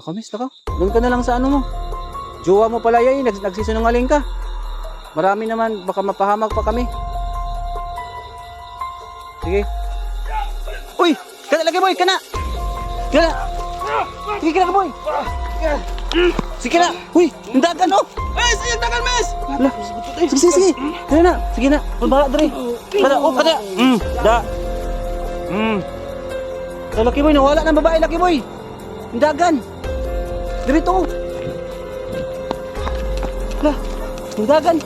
Kamis na ka. Doon ka na lang sa ano mo. Jowa mo pala yan, nags nagsisinungaling ka. Marami naman, baka mapahamak pa kami. Sige. Uy! Kana lagi boy, kana! Kana! Sige kana boy! Sige na! Uy! Ang dagan oh! Eh, sayang dagan, mes! Sige, sige, sige. Kaya na, sige na. Pulbara, dre. Kada, oh, kada. Mm, da. Mm. So, Lucky Boy, nawala ng babae, Lucky Boy. Ang dagan. Dirito. Ala, ang dagan.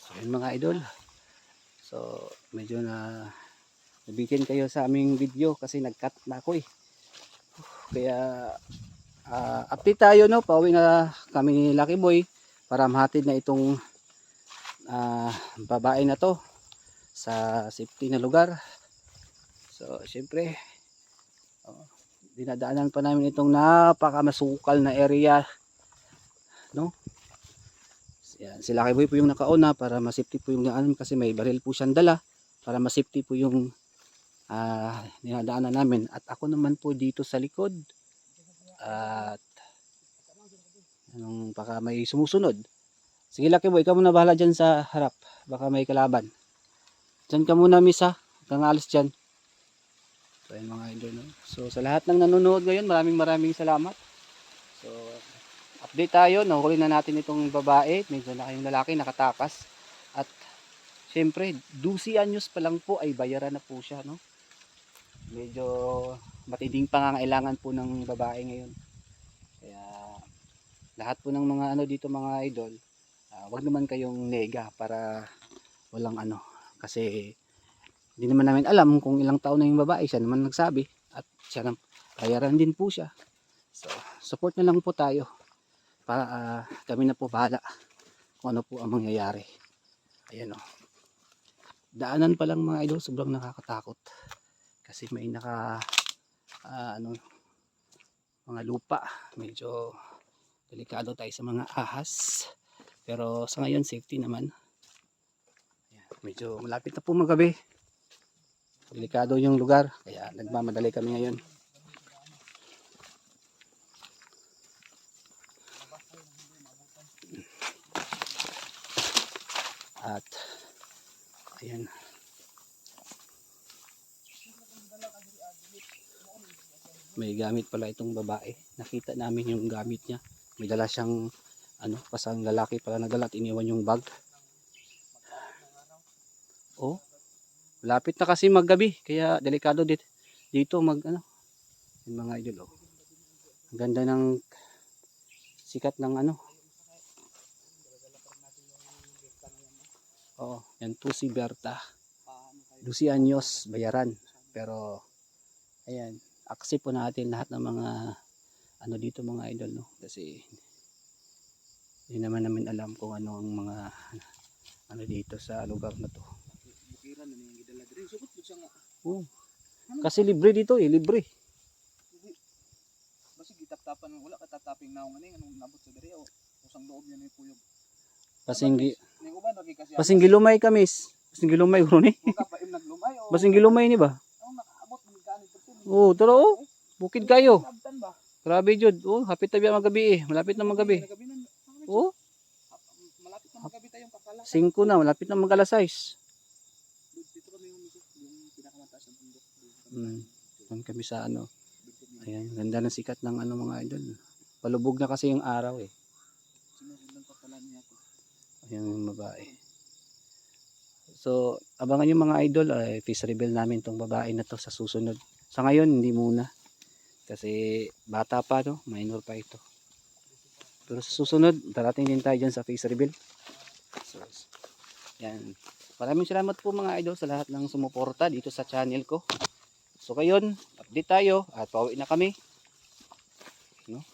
So, yun mga idol. So, medyo na nabitin kayo sa aming video kasi nag-cut na ako eh. Kaya ah, update tayo no, pauwi na kami ni Lucky Boy para mahatid na itong ah, babae na to sa safety na lugar. So, syempre dinadaanan pa namin itong napakamasukal na area. No. Yan, si Lucky Boy po yung nakauna para ma-safety po yung daanan kasi may baril po siyang dala para ma-safety po yung ah dinadaanan namin. At ako naman po dito sa likod. At anong baka may sumusunod? Sige Lucky Boy ikaw muna bahala dyan sa harap. Baka may kalaban. Dyan ka muna miss ha kang alis dyan so yun mga idol no? so sa lahat ng nanonood ngayon maraming maraming salamat. So update tayo nahuli na natin itong babae. Medyo na kayong lalaki nakatakas. At syempre 12 anyos pa lang po ay bayaran na po siya no? Medyo matinding pangangailangan po ng babae ngayon. Kaya lahat po ng mga ano dito mga idol, ah, wag naman kayong nega para walang ano. Kasi hindi naman namin alam kung ilang taon na yung babae siya naman nagsabi at siya nang bayaran din po siya. So, support na lang po tayo para ah, kami na po bahala kung ano po ang mangyayari. Ayan o. Daanan pa lang mga idol, sobrang nakakatakot kasi may naka ah, ano mga lupa medyo delikado tayo sa mga ahas pero sa ngayon safety naman medyo malapit na po magabi delikado yung lugar kaya nagmamadali kami ngayon at ayan may gamit pala itong babae. Nakita namin yung gamit niya. May dala siyang ano, pasang lalaki pala nagdala at iniwan yung bag. Lapit na kasi maggabi kaya delikado dit dito mag ano yung mga idol oh. Ang ganda ng sikat ng ano. Oh, yan po si Berta. 12 anyos bayaran. Pero ayan, accept po natin lahat ng mga ano dito mga idol no kasi hindi naman namin alam kung ano ang mga ano dito sa lugar na to diri. Sukot po siya nga. oh. kasi libre dito eh libre Basta gitap-tapan mo wala ka tataping naong ani anong nabot sa diri o usang loob niya ni puyog. pasinggi Ni uban lagi kasi. pasinggilumay kamis pasinggilumay guro ni Ka pa im naglumay o. pasinggilumay ni ba oh tara oh bukid kayo grabe jud oh hapit tabi ang magabi eh malapit na magabi oh Malapit na magabi tayong pakala. 5 na malapit na mag alas 6 Dito kami yung yung pinakamataas ng bundok. Mm. Doon kami sa ano ayan ganda ng sikat ng ano mga idol palubog na kasi yung araw eh. Ayan yung babae. So, abangan yung mga idol, ay face reveal namin tong babae na to sa susunod. Sa ngayon, hindi muna. Kasi bata pa, no? Minor pa ito. Pero sa susunod, darating din tayo dyan sa face reveal. So, yan. Maraming salamat po mga idol sa lahat ng sumuporta dito sa channel ko. So, kayon, update tayo at pauwi na kami. No?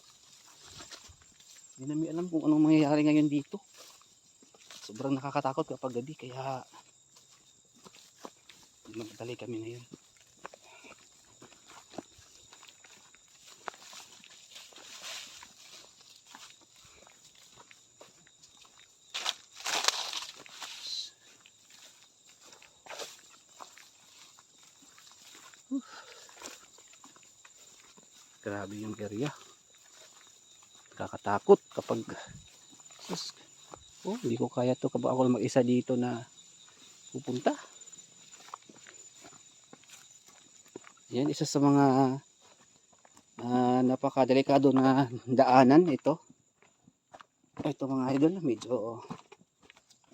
Hindi namin alam kung anong mangyayari ngayon dito sobrang nakakatakot kapag gabi kaya magdali kami ngayon Grabe yung area. Kakatakot kapag sus, oh, hindi ko kaya to kapag ako lang mag-isa dito na pupunta. Yan, isa sa mga ah, napakadelikado na daanan ito. Ito mga idol, medyo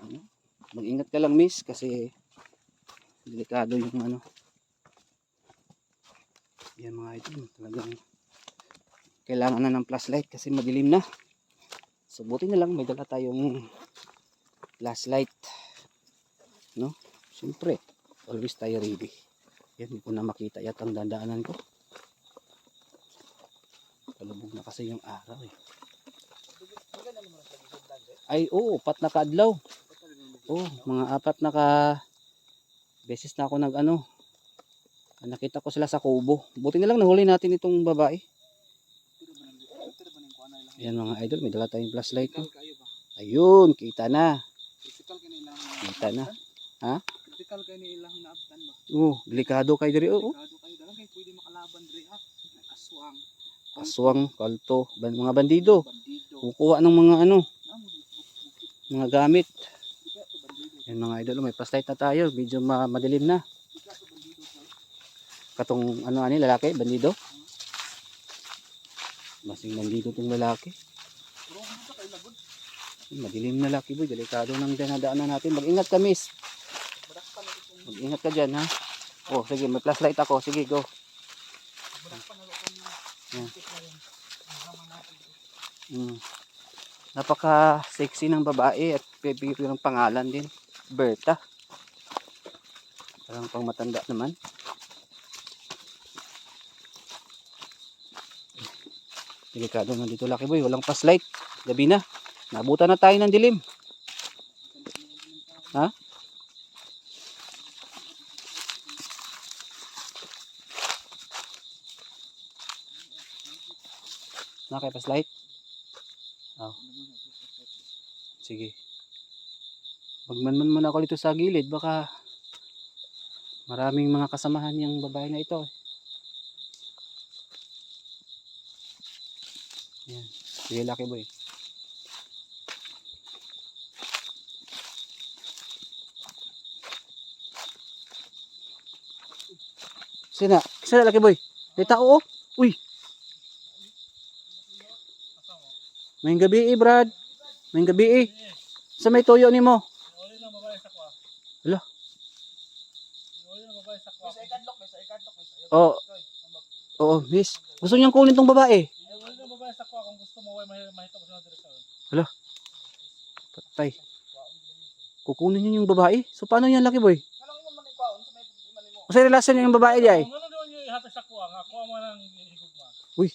ano, mag-ingat ka lang miss kasi delikado yung ano. Yan mga idol, talagang kailangan na ng flashlight kasi madilim na. So buti na lang may dala tayong flashlight. No? Siyempre, always tayo ready. Yan, hindi ko na makita yata ang dandaanan ko. Kalubog na kasi yung araw eh. Ay, oo, pat na kaadlaw. Oo, mga apat na ka beses na ako nag ano. Nakita ko sila sa kubo. Buti na lang nahuli natin itong babae. Tiro ba nang tiro ba nang kuan na lang. Ayan mga idol, may dala tayong flashlight. No? Ayun, kita na. Kita na. Ha? Critical kayo ni ilang naabtan ba? Oo, delikado kayo diri. Oo, Delikado kayo dalang kayo pwede makalaban diri ha. May Aswang. aswang, kalto, ban- mga bandido. Bandido. Kukuha ng mga ano, mga gamit. Yan mga idol, may flashlight na tayo. Medyo ma madilim na. Katong ano ani lalaki, bandido. Masing bandido tong lalaki. Madilim na laki boy, delikado ng dinadaanan natin. Mag-ingat ka miss. Mag-ingat ka dyan ha. Oh, sige, may flashlight ako. Sige, go. Yan. bukit na yun. Ang hama natin. Mm. Napaka-sexy ng babae at bibigyan ng pangalan din. Berta. Parang pang matanda naman. Delikado na dito laki boy. Walang flashlight. Gabi na. Nabutan na tayo ng dilim. Ha? Nakay flashlight? Oh. Sige. Magmanman muna ako dito sa gilid. Baka maraming mga kasamahan yung babae na ito. Yan. Sige, laki boy. Sina? Sina laki boy? May tao oh. Uy. May gabi eh, Brad. May gabi eh. Sa may toyo ni mo. Na na sa Oh. Oo, miss. Gusto niyang kunin tong babae. Babae sa kwa kung gusto mo, way mahita mo sa direksyon. Patay. Kukunin niyo yung babae. So paano yan, laki boy? Sa? Kasi relasyon niyo yung babae di ay. Kung ano sa. Uy.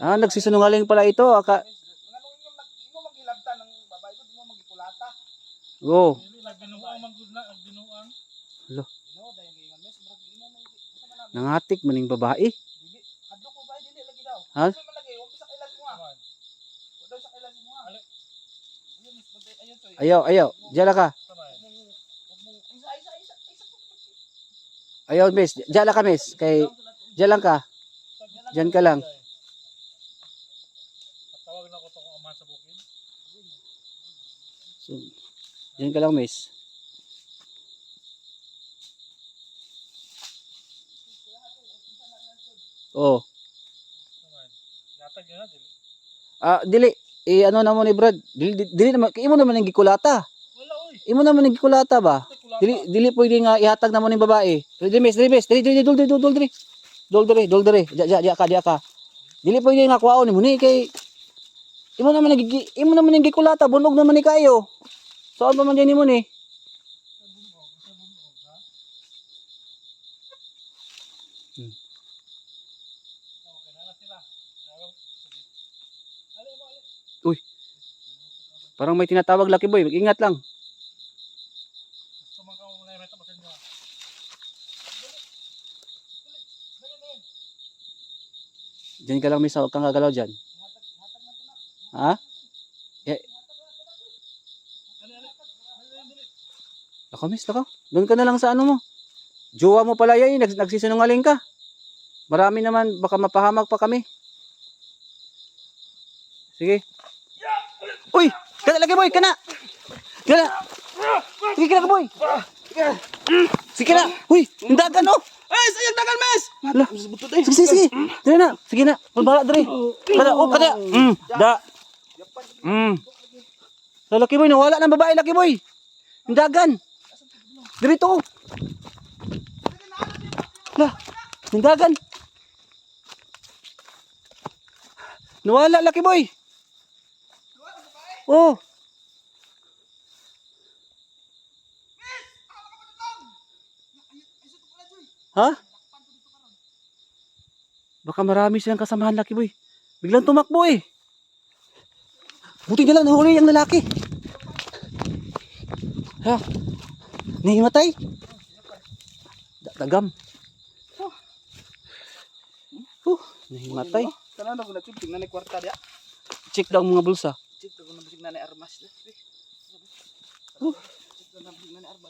Ah, nagsisinungaling pala ito. Aka. Nganong inyo mag imo magilabta ng Ayaw, ayaw. Diyan ka. Ayaw, miss. Diyan ka, miss. Kay, diyan lang ka. Diyan ka lang. Tawag na ko tong amahan sa bukid. So, diyan ka lang, miss. Oh. Yun na, dili. Ah, dili. Eh, ano na mo ni Brad? Dili, dili, naman. Imo naman ang gikulata. Wala, oy. Imo naman ang gikulata ba? Dili dili pwede nga ihatag na mo ning babae. Dili miss, dili miss, dili dili dul dili dul dili. Dul dili, dul dili. Ja ja ja ka, ja ka. Dili pwede nga kuwaon mo ni kay Imo naman nagigi imo naman nang gikulata, bunog naman ni kayo. Saan pa man din mo ni? Okay na na sila. Ayaw. Sige. Ali mo, ali. Parang may tinatawag Lucky Boy, mag-ingat lang. May. Diyan ka lang miss, huwag kang gagalaw diyan. Ha? Eh, ako miss, ako. Doon ka na lang sa ano mo. Jowa mo pala yan, eh, nags nagsisinungaling ka. Marami naman, baka mapahamak pa kami. Sige. Kana lagi boy, kana! Kana! Sige kana boy! Sige na! Uy! Dagan oh! Ay, sayang dagan, mes! Hala. Sige, sige, sige. Dire na. Sige na. Pagbahala dire. Kada, oh, kada. Mm, da. Mm. Sa laki boy, nawala ng babae, laki boy. Dagan. Dirito. oh. Lah, dagan. Nawala, laki boy. Oh. Ha? Baka marami silang kasamahan laki boy. Biglang tumakbo eh. Buti na lang nahuli yung lalaki. Ha? Nahimatay? Da- Dagam. Oh, nahimatay. Kana na ko na tingnan ni kwarta dia. Check daw ang mga bulsa. Na armas armas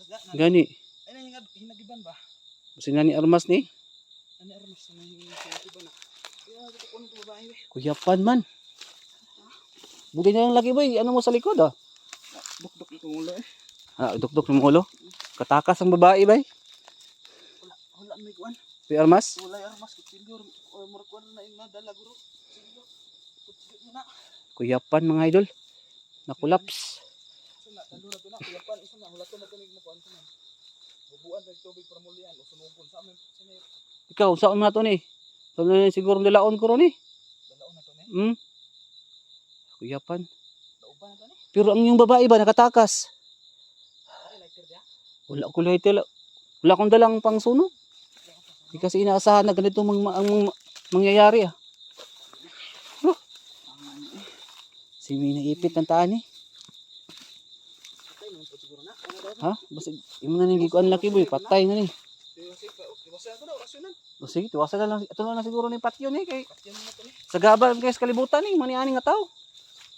dia. Gani. Ay na yung hinagiban ba? Kasi nga ni Armas ni. Ani armas na hinagiban na. Babae. we. Kuyapan man. Buti na lang laki boy. Ano mo sa likod ah? Duk-duk itong ulo eh. Ah, dukdok ng ulo. Katakas ang babae bay. Wala, wala may kuan. Si Armas. Wala armas kutsilyo. O murag kuan na yung madala guro. Na. Kuyapan mga idol. Nakulaps. Ikaw, saan mo na to ni? Saan na siguro dalaon ko ron eh. dalaon na to ni. Hmm? Kuyapan. Pero ang yung babae ba nakatakas? Lighter. Wala ko lahat wala. Akong dalang pang sunog. Kasi inaasahan na ganito mang, ang mang- mangyayari ah. Huh. Si Mina ipit ng taan eh. Na. Ano? Ha? Basta yung mga nangigikuan laki boy, patay na ni. O sige, tiwasan na lang. Ito na lang siguro ni patio ni kay na sa gabal kay sa kalibutan ni mani-ani nga tao.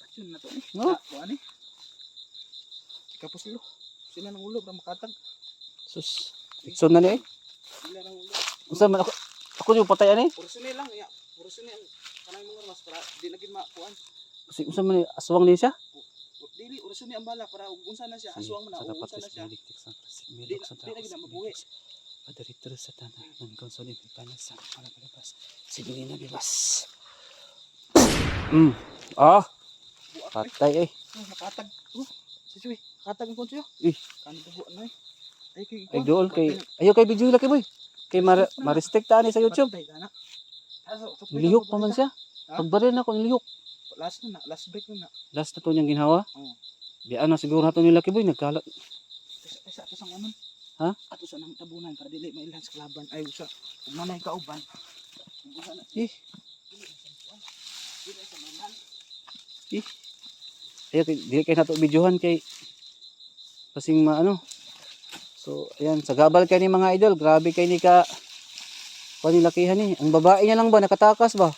Patyan na to ni. No? Kuan ni. Kapos ulo. Sila ng ulo, makatag. Sus. So na ni eh. Sila ng ulo. Unsa man ako ako yung patay ani? Puro sini lang. Ya. Puro sini ang kanang mga mas para di lagi makuan. Kasi unsa man ni aswang ni siya? Dili, uro sini ang bala para ug unsa na siya. Aswang mo na, ug unsa na siya. sa Di, sa di na mabuhi. Padarito sa tanan ng konsolid panas sa mga palabas. Sige na bibas. Mm. Ah, Buak eh. patay eh. Oh, makatag. Oh, sisiwi. Katag ang konsiyo. Eh. Kani to buan eh. Ay kay Ay dool kay ayo kay video laki boy. Kay mar maristek ta ni sa YouTube. Patay ka na. Ah, so- so- Nilihok pa man siya. Pagbaril na ko nilihok. Last na na, last break na na. Last na to niyang ginhawa. Oo. Di ano siguro na to ni Lucky Boy nagkalat. Kaysa ato sang anon. Ha? Ato sa nang tabunan para dili mailan sa kalaban ay usa. Ug manay kauban. Ug usa na Eh, dili eh. Ayo kay di kay nato videohan kay kasing maano. So, ayan, sa gabal kay ni mga idol, grabe kay ni ka panilakihan ni. Ang babae niya lang ba nakatakas ba?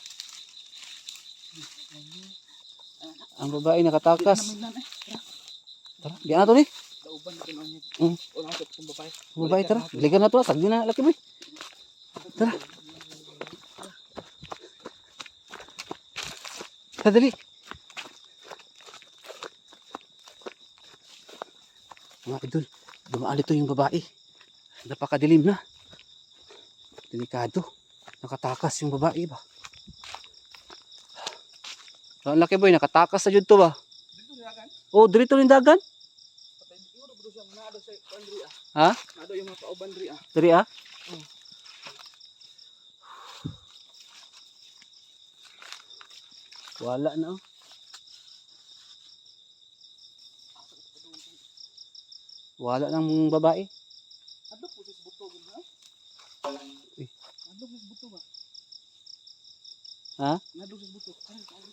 Ang babae nakatakas. Eh. Tara, di na to ni. Dauban na tinuon niya. Mm. Wala sa babae. Babae tara, ligan na to, sagdi na Lucky Boy. Tara. Tara, dali. Mga idol, dumaan ito yung babae. Napakadilim na. Delikado. Nakatakas yung babae ba? Ang laki boy, nakatakas sa jud to ba? Dagan. Oh, dito rin dagan. Ah. Ha? Naado yung mga kauban diri ah. Diri ah. Mm. Wala na oh. Wala nang babae. Adto po sa buto gud ha. Eh. Adto sa buto ba? Ha? Nadto sa buto. Karon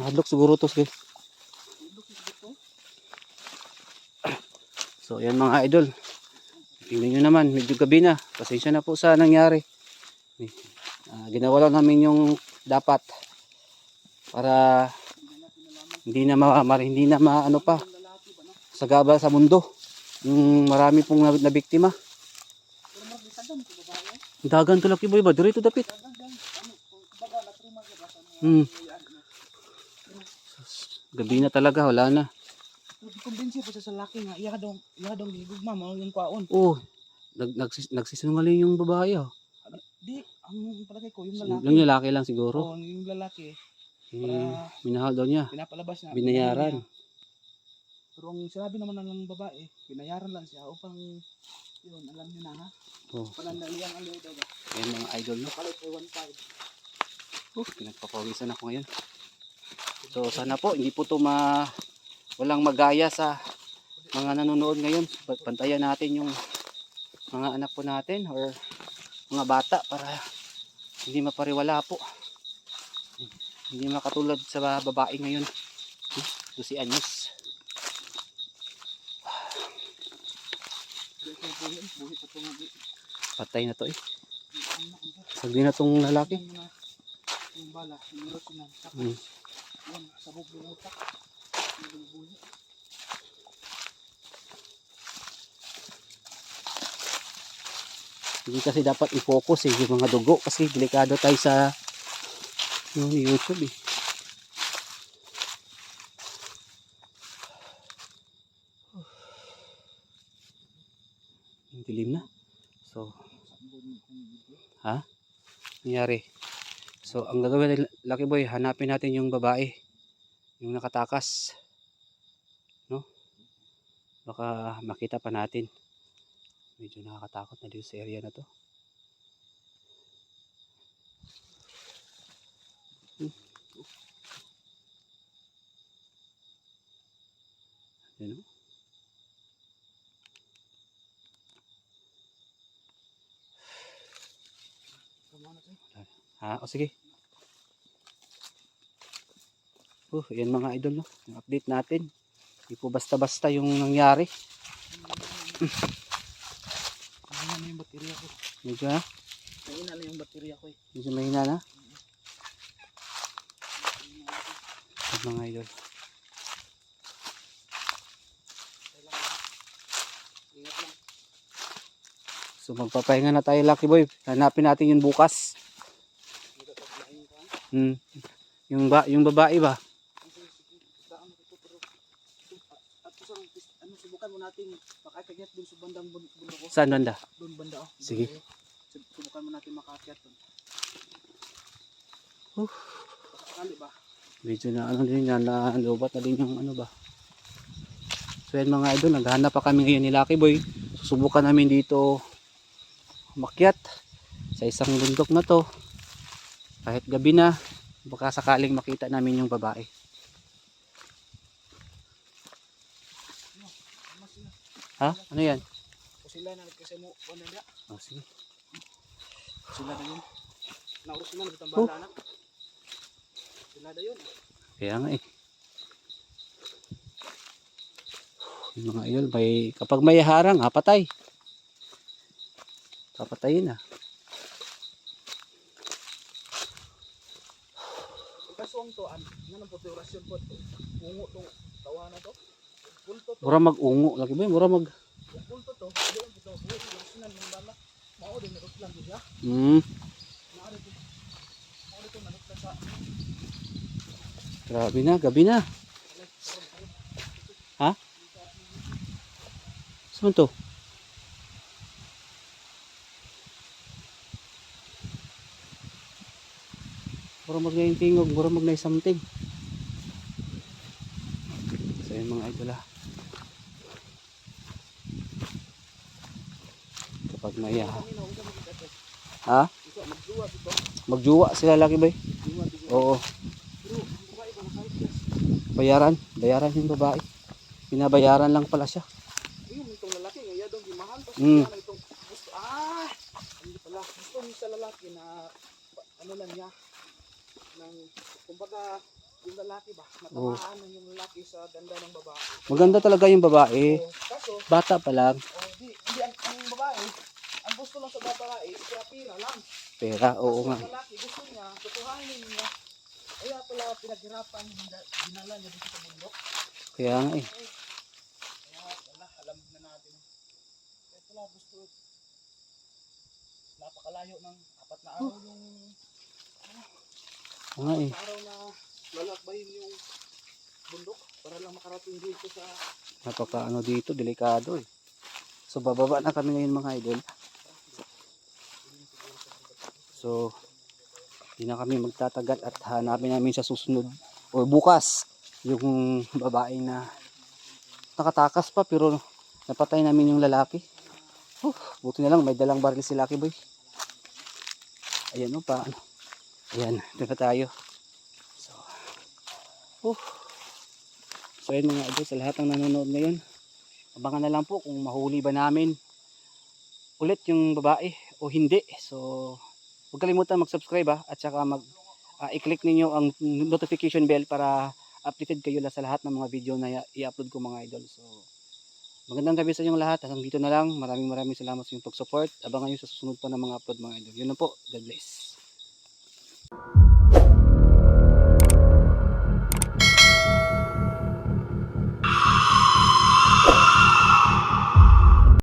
Nahadlok siguro to buto. So yan mga idol. Tingnan nyo naman, medyo gabi na. Pasensya na po sa nangyari. Ah, ginawa lang namin yung dapat para hindi na ma, hindi na maano pa sa gabal sa mundo. Yung marami pong na, na biktima. Pero mas bisagam ko babae. Dagan to laki boy ba? Dito dapit. Dagan dyan. Ano, kung kumbaga, natrima siya ba sa mga Hmm. mayayari na. Gabi na talaga, wala na. Pero kumbinsi po siya sa laki nga, iya dong, iya dong gigugma, mao yung kwaon. Oh, nag, nagsis, nagsisinungaling yung babae ah. Di, ang palagay ko, yung lalaki. Yung lalaki lang siguro. Oo, yung lalaki, Eh, para minahal daw niya. pinapalabas na. Binayaran. niya. Pero ang sinabi naman ng babae, binayaran lang siya upang, yun, alam niyo na ha, Oh, panandaliang aliw daw ba? ayan mga idol no. Kapalit ay 1.5. Oh, pinagpapawisan ako ngayon. So sana po hindi po to ma walang magaya sa mga nanonood ngayon. Pa- Pantayan natin yung mga anak po natin or mga bata para hindi mapariwala po. Hindi makatulad sa babae ngayon. 12 anyos. Di ko buhi, buhi pa ito nga di. Patay na to eh. Sagdi na tong lalaki. yung bala, yung Hmm. Yun, sabog yung utak. Yung. Hindi kasi dapat i-focus eh, yung mga dugo kasi delikado tayo sa yung YouTube eh. Ang dilim na. So, ha? Nangyari. So, ang gagawin natin, Lucky Boy, hanapin natin yung babae. Yung nakatakas. No? Baka makita pa natin. Medyo nakakatakot na dito sa area na to. Hmm. Ayun o. Tama na tayo. Ha? O sige. Uh, yan mga idol no. Yung update natin. Hindi po basta-basta yung nangyari. Mahina na yung baterya ko. Medyo ha? Mahina na yung baterya ko eh. Medyo mahina na. Yan mga idol. So magpapahinga na tayo Lucky Boy. Hanapin natin yung bukas. Hmm. Yung ba yung babae ba? Ang sige, sige. Daan mo ito pero. At kusang, ano, subukan mo natin. Makakagyat dun sa bandang bun- bundok ko. Saan banda? Doon banda oh. Sige. Subukan mo natin makaakyat doon. Uh. Baka sakali ba? Medyo na ano din yan, lobat na din yung ano ba. So yan mga idol, naghahanap pa kami ngayon ni Lucky Boy. Susubukan namin dito makyat sa isang bundok na to. Kahit gabi na, baka sakaling makita namin yung babae. Tama sila. Ha? Ano yan? O sila na kasi mo. Ano na? Oh, sige. Sila na yun. Nauro sila na Oh. bala na. Sila na yun. Kaya nga eh. Yung mga idol, may, kapag may harang, ha, patay. Papatayin na. Ang kaswang to, an, nga ng orasyon po. Ungo tong tawa na to. Mura mag-ungo. Lagi ba? Mura mag... Yung. Hmm. Grabe na, gabi na. Ha? Saan to? Mura mag na tingog, mura mag na something. Mga idol ah. Kapag may ah, ha? Dito. Magjuwa sila lagi ba? Oo. Bayaran, bayaran yung babae. Pinabayaran lang pala siya. Ayun, itong lalaki, ngayon dong gimahal. Tapos Mm. mm. itong gusto, ah, hindi pala, gusto niya sa lalaki na, pa- ano lang niya, ng, kumbaga, yung lalaki ba, Oo. natamaan ng yung lalaki sa ganda ng babae. Maganda talaga yung babae. So, kaso, Bata pa lang. oh, di, hindi, ang, ang babae, ang gusto lang sa babae, pira-pira lang. Pera, oo nga. ang lalaki, gusto niya, tutuhanin niya, kaya pala pinaghirapan, dinala niya dito sa bundok. Kaya nga eh. Kaya wala, alam na natin. Kaya pala gusto, napakalayo ng apat na araw yung Oo nga eh. araw na lalakbayin yung bundok para lang makarating dito sa Napaka ano dito, delikado eh. So bababa na kami ngayon mga idol. So hindi na kami magtatagal at hanapin namin sa susunod o bukas yung babae na nakatakas pa pero napatay namin yung lalaki. Oh, buti na lang may dalang baril si Lucky Boy. Ayan o pa ano. Ayan, na tayo. So, oh. So ayun mga idol, sa lahat ng nanonood ngayon, abangan na lang po kung mahuli ba namin ulit yung babae o hindi. So, huwag kalimutan mag-subscribe ha, at saka mag ah, i-click ninyo ang notification bell para updated kayo la sa lahat ng mga video na i-upload ko mga idol. So, magandang gabi sa inyong lahat. Hanggang dito na lang. Maraming maraming salamat sa inyong pag-support. Abangan nyo sa susunod pa ng mga upload mga idol. Yun na po. God bless.